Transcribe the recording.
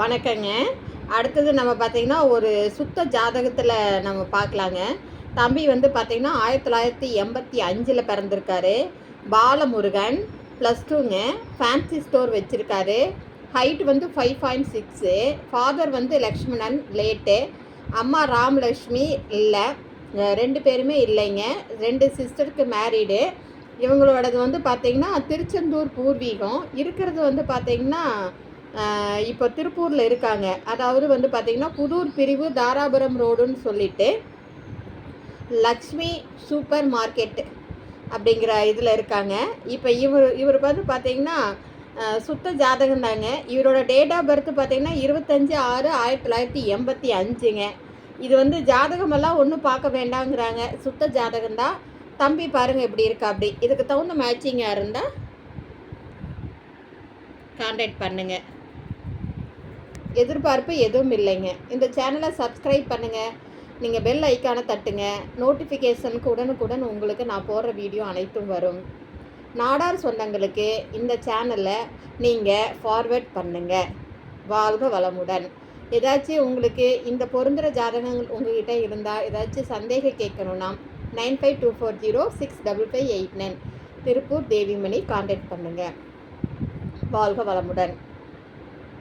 வணக்கங்க. அடுத்தது நம்ம பார்த்தீங்கன்னா ஒரு சுத்த ஜாதகத்தில் நம்ம பார்க்கலாங்க தம்பி வந்து பார்த்தீங்கன்னா ஆயிரத்தி தொள்ளாயிரத்தி எண்பத்தி அஞ்சில் பிறந்திருக்காரு. பாலமுருகன் ப்ளஸ் டூங்க ஃபேன்சி ஸ்டோர் வச்சுருக்காரு. ஹைட் வந்து ஃபைவ் பாயிண்ட் சிக்ஸு ஃபாதர் வந்து லக்ஷ்மணன் லேட்டு அம்மா ராமலக்ஷ்மி இல்லை. ரெண்டு பேருமே இல்லைங்க. ரெண்டு சிஸ்டருக்கு மேரீடு இவங்களோடது வந்து பார்த்தீங்கன்னா திருச்செந்தூர் பூர்வீகம். இருக்கிறது வந்து பார்த்தீங்கன்னா இப்போ திருப்பூரில் இருக்காங்க. அதாவது வந்து பார்த்திங்கன்னா புதூர் பிரிவு தாராபுரம் ரோடுன்னு சொல்லிட்டு லக்ஷ்மி சூப்பர் மார்க்கெட் அப்படிங்கிற இதில் இருக்காங்க. இப்போ இவர் இவர் வந்து பார்த்திங்கன்னா சுத்த ஜாதகம் தாங்க. இவரோட டேட் ஆஃப் பர்த் பார்த்தீங்கன்னா இருபத்தஞ்சு ஆறு ஆயிரத்தி தொள்ளாயிரத்தி எண்பத்தி அஞ்சுங்க. இது வந்து ஜாதகமெல்லாம் ஒன்றும் பார்க்க வேண்டாங்கிறாங்க. சுத்த ஜாதகம் தான். தம்பி பாருங்கள் எப்படி இருக்கா அப்படி. இதுக்கு தகுந்த மேட்சிங்காக இருந்தால் கான்டாக்ட் பண்ணுங்கள் எதிர்பார்ப்பு எதுவும் இல்லைங்க. இந்த சேனலை சப்ஸ்கிரைப் பண்ணுங்கள் நீங்கள் பெல் ஐக்கானை தட்டுங்க. நோட்டிஃபிகேஷனுக்கு உடனுக்குடன் உங்களுக்கு நான் போடுற வீடியோ அனைத்தும் வரும். நாடார் சொந்தங்களுக்கு இந்த சேனலை நீங்கள் ஃபார்வேர்ட் பண்ணுங்கள் வாழ்க வளமுடன். ஏதாச்சும் உங்களுக்கு இந்த பொருந்துகிற ஜாதகங்கள் உங்ககிட்ட இருந்தால் ஏதாச்சும் சந்தேகம் கேட்கணுன்னா nine five two four zero six double five eight nine. Tiruppur Devimani contact பண்ணுங்கள் வாழ்க வளமுடன்.